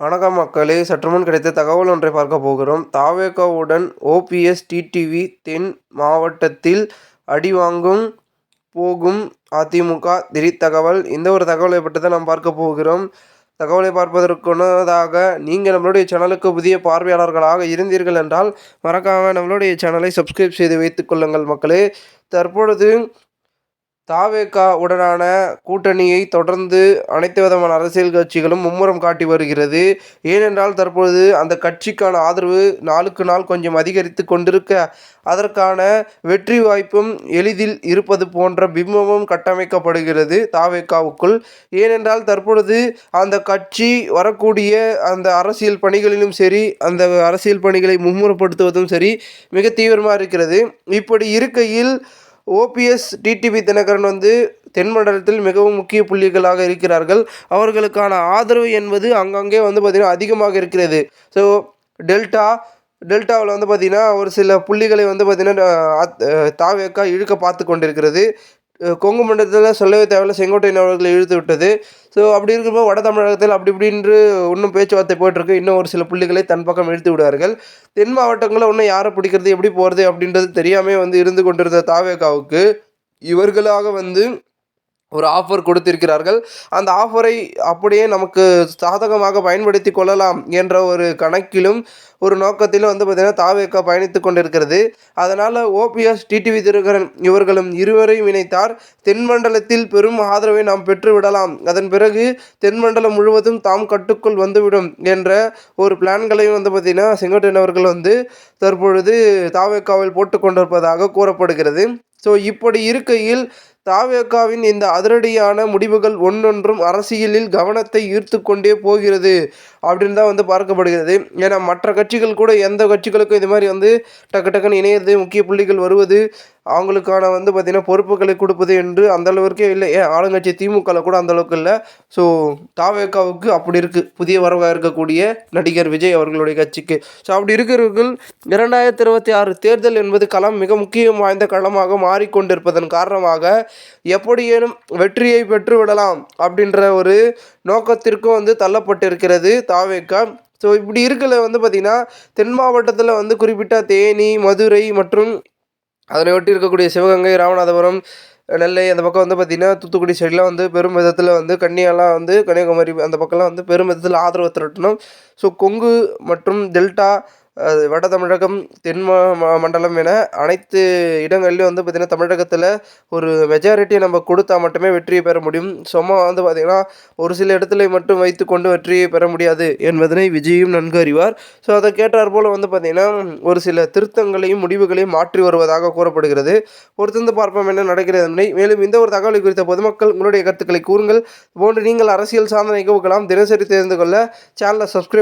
வணக்கம் மக்களே. சற்றுமுன் கிடைத்த தகவல் ஒன்றை பார்க்க போகிறோம். தாவேகாவுடன் ஓபிஎஸ் டிடிவி தென் மாவட்டத்தில் அடி வாங்கும் போகும் அதிமுக திடீர் தகவல். இந்த ஒரு தகவலை பற்றி தான் நாம் பார்க்க போகிறோம். தகவலை பார்ப்பதற்கு முன்னதாக நீங்கள் நம்மளுடைய சேனலுக்கு புதிய பார்வையாளர்களாக இருந்தீர்கள் என்றால் மறக்காமல் நம்மளுடைய சேனலை சப்ஸ்கிரைப் செய்து வைத்துக் கொள்ளுங்கள் மக்களே. தற்பொழுது தாவேகா உடனான கூட்டணியை தொடர்ந்து அனைத்து விதமான அரசியல் கட்சிகளும் மும்முரம் காட்டி வருகிறது. ஏனென்றால் தற்பொழுது அந்த கட்சிக்கான ஆதரவு நாளுக்கு நாள் கொஞ்சம் அதிகரித்து கொண்டிருக்க அதற்கான வெற்றி வாய்ப்பும் எளிதில் இருப்பது போன்ற பிம்பமும் கட்டமைக்கப்படுகிறது தாவேக்காவுக்குள் ஏனென்றால் தற்பொழுது அந்த கட்சி வரக்கூடிய அந்த அரசியல் பணிகளிலும் சரி அந்த அரசியல் பணிகளை மும்முரப்படுத்துவதும் சரி மிக தீவிரமாக இருக்கிறது. இப்படி இருக்கையில் ஓபிஎஸ் டிடிவி தினகரன் வந்து தென்மண்டலத்தில் மிகவும் முக்கிய புள்ளிகளாக இருக்கிறார்கள். அவர்களுக்கான ஆதரவு என்பது அங்கங்கே வந்து பார்த்திங்கன்னா அதிகமாக இருக்கிறது. ஸோ டெல்டா டெல்டாவில் வந்து பார்த்திங்கன்னா ஒரு சில புள்ளிகளை வந்து பார்த்திங்கன்னா தாவேக்கா இழுக்க பார்த்து கொண்டிருக்கிறது. கொங்கு மண்டலத்தில் சொல்லவே தேவையில்ல செங்கோட்டையன் அவர்களை இழுத்து விட்டது. ஸோ அப்படி இருக்கும்போது வட தமிழகத்தில் அப்படி இப்படின்று இன்னும் பேச்சுவார்த்தை போயிட்டுருக்கு. இன்னும் ஒரு சில புள்ளிகளை தன் பக்கம் இழுத்து விடுவார்கள். தென் மாவட்டங்களில் இன்னும் யாரை பிடிக்கிறது எப்படி போகிறது அப்படின்றது தெரியாமல் வந்து இருந்து கொண்டிருந்த தாவேகாவுக்கு இவர்களாக வந்து ஒரு ஆஃபர் கொடுத்திருக்கிறார்கள். அந்த ஆஃபரை அப்படியே நமக்கு சாதகமாக பயன்படுத்தி கொள்ளலாம் என்ற ஒரு கணக்கிலும் ஒரு நோக்கத்திலும் வந்து பார்த்திங்கன்னா தாவேக்கா பயணித்து கொண்டிருக்கிறது. அதனால் ஓபிஎஸ் டிடிவி திருகரன் இவர்களும் இருவரையும் இணைத்தார். தென்மண்டலத்தில் பெரும் ஆதரவை நாம் பெற்றுவிடலாம் அதன் பிறகு தென்மண்டலம் முழுவதும் தாம் கட்டுக்குள் வந்துவிடும் என்ற ஒரு பிளான்களையும் வந்து பார்த்திங்கன்னா செங்கோட்டையன் அவர்கள் வந்து தற்பொழுது தாவேக்காவில் போட்டு கொண்டிருப்பதாக கூறப்படுகிறது. ஸோ இப்படி இருக்கையில் தாவேக்காவின் இந்த அதிரடியான முடிவுகள் ஒன்றொன்றும் அரசியலில் கவனத்தை ஈர்த்து கொண்டே போகிறது அப்படின்னு தான் வந்து பார்க்கப்படுகிறது. ஏன்னா மற்ற கட்சிகள் கூட எந்த கட்சிகளுக்கும் இது மாதிரி வந்து டக்கு டக்குன்னு இணையது முக்கிய புள்ளிகள் வருவது அவங்களுக்கான வந்து பார்த்திங்கன்னா பொறுப்புகளை கொடுப்பது என்று அந்த அளவிற்கே இல்லை. ஏன்? ஆளுங்கட்சி திமுகவில் கூட அந்த அளவுக்கு இல்லை. ஸோ தாவேக்காவுக்கு அப்படி இருக்குது புதிய வரவாக இருக்கக்கூடிய நடிகர் விஜய் அவர்களுடைய கட்சிக்கு. ஸோ அப்படி இருக்கிறவர்கள் இரண்டாயிரத்தி இருபத்தி ஆறு தேர்தல் என்பது களம் மிக முக்கியம் வாய்ந்த களமாக மாறிக்கொண்டிருப்பதன் காரணமாக எப்படியேனும் வெற்றியை பெற்றுவிடலாம் அப்படின்ற ஒரு நோக்கத்திற்கும் வந்து தள்ளப்பட்டிருக்கிறது தாவேக்கா. ஸோ இப்படி இருக்கல வந்து பார்த்திங்கன்னா தென் மாவட்டத்தில் வந்து குறிப்பிட்ட தேனி மதுரை மற்றும் அதனை ஒட்டி இருக்கக்கூடிய சிவகங்கை ராமநாதபுரம் நெல்லை அந்த பக்கம் வந்து பார்த்திங்கன்னா தூத்துக்குடி சைடெலாம் வந்து பெரும் விதத்தில் வந்து கன்னியாலாம் வந்து கன்னியாகுமரி அந்த பக்கம்லாம் வந்து பெரும் விதத்தில் ஆதரவு திரட்டணும். ஸோ கொங்கு மற்றும் டெல்டா வட தமிழகம் தென் மண்டலம் என அனைத்து இடங்கள்லையும் வந்து பார்த்திங்கன்னா தமிழகத்தில் ஒரு மெஜாரிட்டியை நம்ம கொடுத்தா மட்டுமே வெற்றியை பெற முடியும். சும்மா வந்து பார்த்திங்கன்னா ஒரு சில இடத்துல மட்டும் வைத்து கொண்டு வெற்றியை பெற முடியாது என்பதனை விஜயும் நன்கு அறிவார். ஸோ அதை கேட்டார் போல் வந்து பார்த்திங்கன்னா ஒரு சில திருத்தங்களையும் முடிவுகளையும் மாற்றி வருவதாக கூறப்படுகிறது. பொறுத்திருந்து பார்ப்போம் என்ன நடக்கிறது என்பதை. மேலும் இந்த ஒரு தகவலை குறித்த பொதுமக்கள் உங்களுடைய கருத்துக்களை கூறுங்கள். போன்று நீங்கள் அரசியல் சார்ந்த நிகழ்வுகளாம் தினசரி தெரிந்து கொள்ள சேனலை